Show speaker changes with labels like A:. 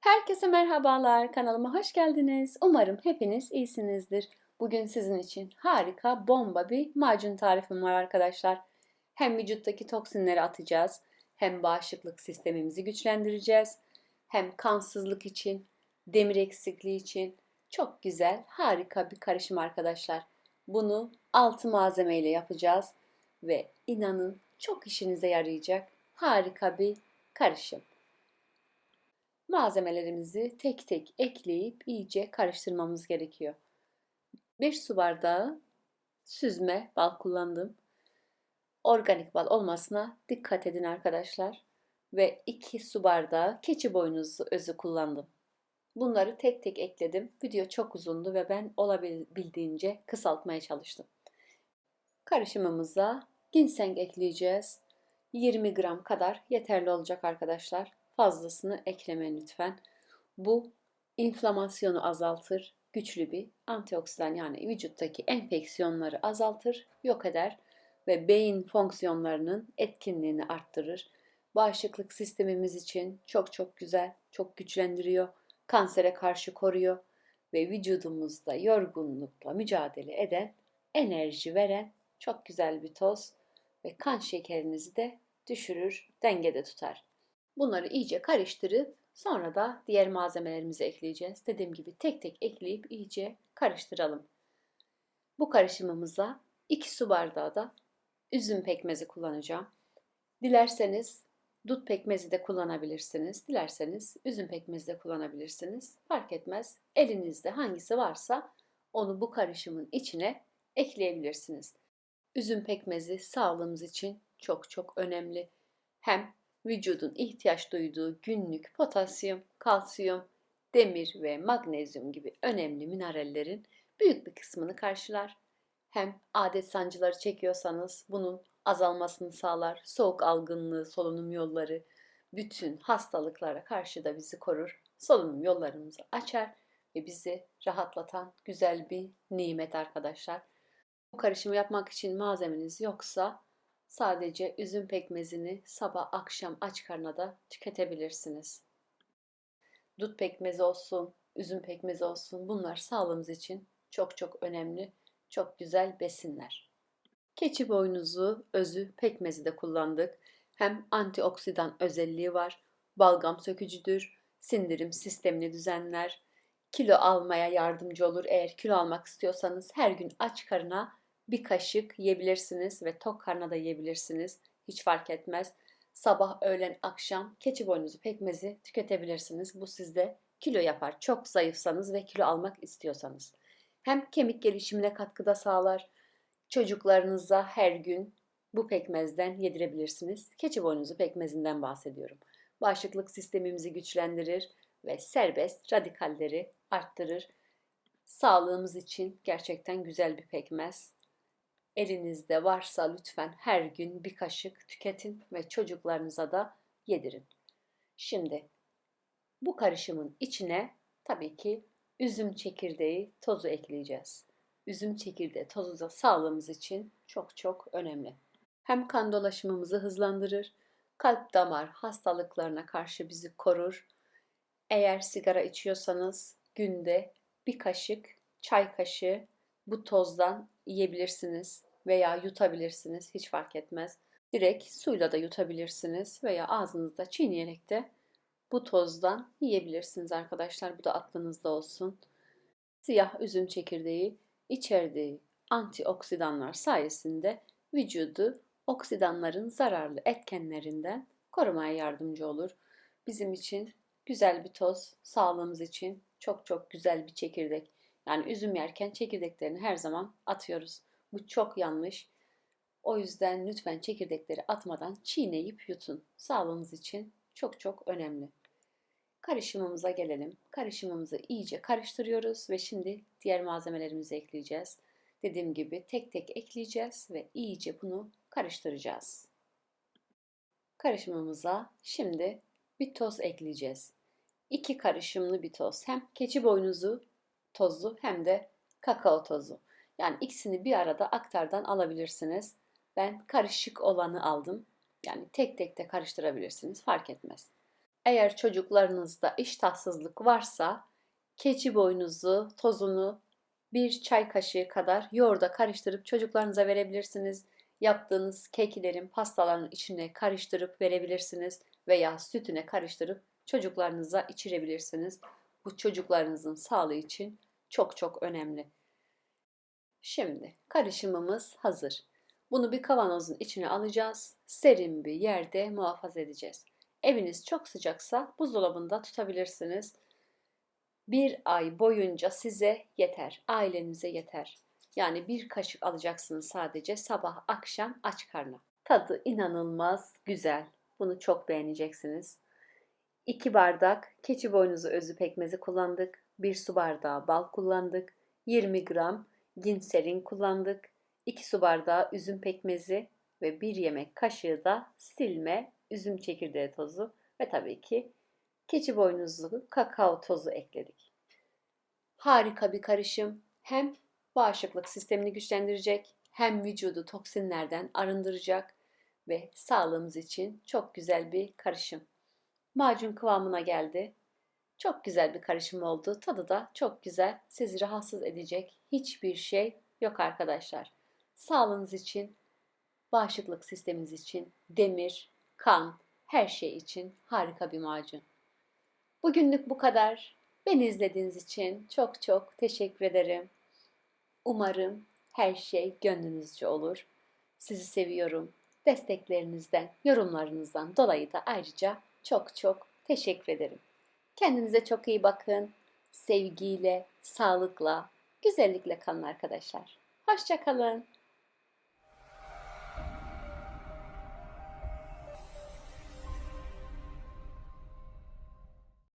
A: Herkese merhabalar. Kanalıma hoş geldiniz. Umarım hepiniz iyisinizdir. Bugün sizin için harika, bomba bir macun tarifim var arkadaşlar. Hem vücuttaki toksinleri atacağız, hem bağışıklık sistemimizi güçlendireceğiz, hem kansızlık için, demir eksikliği için çok güzel, harika bir karışım arkadaşlar. Bunu 6 malzemeyle yapacağız ve inanın çok işinize yarayacak harika bir karışım. Malzemelerimizi tek tek ekleyip iyice karıştırmamız gerekiyor. 1 su bardağı süzme bal kullandım. Organik bal olmasına dikkat edin arkadaşlar. Ve 2 su bardağı keçi boynuzu özü kullandım. Bunları tek tek ekledim. Video çok uzundu ve ben olabildiğince kısaltmaya çalıştım. Karışımımıza ginseng ekleyeceğiz. 20 gram kadar yeterli olacak arkadaşlar. Fazlasını eklemeyin lütfen. Bu inflamasyonu azaltır, güçlü bir antioksidan yani vücuttaki enfeksiyonları azaltır, yok eder ve beyin fonksiyonlarının etkinliğini arttırır. Bağışıklık sistemimiz için çok çok güzel, çok güçlendiriyor. Kansere karşı koruyor ve vücudumuzda yorgunlukla mücadele eden, enerji veren çok güzel bir toz ve kan şekerinizi de düşürür, dengede tutar. Bunları iyice karıştırıp sonra da diğer malzemelerimizi ekleyeceğiz. Dediğim gibi tek tek ekleyip iyice karıştıralım. Bu karışımımıza 2 su bardağı da üzüm pekmezi kullanacağım. Dilerseniz dut pekmezi de kullanabilirsiniz. Dilerseniz üzüm pekmezi de kullanabilirsiniz. Fark etmez. Elinizde hangisi varsa onu bu karışımın içine ekleyebilirsiniz. Üzüm pekmezi sağlığımız için çok çok önemli. Hem vücudun ihtiyaç duyduğu günlük potasyum, kalsiyum, demir ve magnezyum gibi önemli minerallerin büyük bir kısmını karşılar. Hem adet sancıları çekiyorsanız bunun azalmasını sağlar. Soğuk algınlığı, solunum yolları, bütün hastalıklara karşı da bizi korur. Solunum yollarımızı açar ve bizi rahatlatan güzel bir nimet arkadaşlar. Bu karışımı yapmak için malzemeniz yoksa sadece üzüm pekmezini sabah akşam aç karnına da tüketebilirsiniz. Dut pekmezi olsun, üzüm pekmezi olsun bunlar sağlığımız için çok çok önemli, çok güzel besinler. Keçi boynuzu, özü, pekmezi de kullandık. Hem antioksidan özelliği var, balgam sökücüdür, sindirim sistemini düzenler, kilo almaya yardımcı olur. Eğer kilo almak istiyorsanız her gün aç karına bir kaşık yiyebilirsiniz ve tok karnına da yiyebilirsiniz. Hiç fark etmez. Sabah, öğlen, akşam keçi boynuzu pekmezi tüketebilirsiniz. Bu sizde kilo yapar. Çok zayıfsanız ve kilo almak istiyorsanız. Hem kemik gelişimine katkıda sağlar. Çocuklarınıza her gün bu pekmezden yedirebilirsiniz. Keçi boynuzu pekmezinden bahsediyorum. Bağışıklık sistemimizi güçlendirir ve serbest radikalleri arttırır. Sağlığımız için gerçekten güzel bir pekmez. Elinizde varsa lütfen her gün bir kaşık tüketin ve çocuklarınıza da yedirin. Şimdi bu karışımın içine tabii ki üzüm çekirdeği tozu ekleyeceğiz. Üzüm çekirdeği tozu da sağlığımız için çok çok önemli. Hem kan dolaşımımızı hızlandırır, kalp damar hastalıklarına karşı bizi korur. Eğer sigara içiyorsanız günde bir kaşık, çay kaşığı bu tozdan yiyebilirsiniz veya yutabilirsiniz. Hiç fark etmez. Direkt suyla da yutabilirsiniz veya ağzınızda çiğneyerek de bu tozdan yiyebilirsiniz arkadaşlar. Bu da aklınızda olsun. Siyah üzüm çekirdeği içerdiği antioksidanlar sayesinde vücudu oksidanların zararlı etkenlerinden korumaya yardımcı olur. Bizim için güzel bir toz, sağlığımız için çok çok güzel bir çekirdek. Yani üzüm yerken çekirdeklerini her zaman atıyoruz. Bu çok yanlış. O yüzden lütfen çekirdekleri atmadan çiğneyip yutun. Sağlığınız için çok çok önemli. Karışımımıza gelelim. Karışımımızı iyice karıştırıyoruz ve şimdi diğer malzemelerimizi ekleyeceğiz. Dediğim gibi tek tek ekleyeceğiz ve iyice bunu karıştıracağız. Karışımımıza şimdi bir toz ekleyeceğiz. İki karışımlı bir toz. Hem keçi boynuzu tozu hem de kakao tozu. Yani ikisini bir arada aktardan alabilirsiniz. Ben karışık olanı aldım. Yani tek tek de karıştırabilirsiniz. Fark etmez. Eğer çocuklarınızda iştahsızlık varsa keçi boynuzu tozunu bir çay kaşığı kadar yoğurda karıştırıp çocuklarınıza verebilirsiniz. Yaptığınız keklerin, pastaların içine karıştırıp verebilirsiniz veya sütüne karıştırıp çocuklarınıza içirebilirsiniz. Bu çocuklarınızın sağlığı için çok çok önemli. Şimdi karışımımız hazır. Bunu bir kavanozun içine alacağız. Serin bir yerde muhafaza edeceğiz. Eviniz çok sıcaksa buzdolabında tutabilirsiniz. Bir ay boyunca size yeter, ailenize yeter. Yani bir kaşık alacaksınız sadece sabah akşam aç karnına. Tadı inanılmaz güzel. Bunu çok beğeneceksiniz. 2 bardak keçi boynuzu özü pekmezi kullandık. 1 su bardağı bal kullandık. 20 gram ginserin kullandık. 2 su bardağı üzüm pekmezi ve 1 yemek kaşığı da silme üzüm çekirdeği tozu ve tabii ki keçi boynuzlu kakao tozu ekledik. Harika bir karışım. Hem bağışıklık sistemini güçlendirecek, hem vücudu toksinlerden arındıracak ve sağlığımız için çok güzel bir karışım. Macun kıvamına geldi. Çok güzel bir karışım oldu. Tadı da çok güzel. Sizi rahatsız edecek hiçbir şey yok arkadaşlar. Sağlığınız için, bağışıklık sisteminiz için, demir, kan, her şey için harika bir macun. Bugünlük bu kadar. Beni izlediğiniz için çok çok teşekkür ederim. Umarım her şey gönlünüzce olur. Sizi seviyorum. Desteklerinizden, yorumlarınızdan dolayı da ayrıca çok çok teşekkür ederim. Kendinize çok iyi bakın. Sevgiyle, sağlıkla, güzellikle kalın arkadaşlar. Hoşçakalın.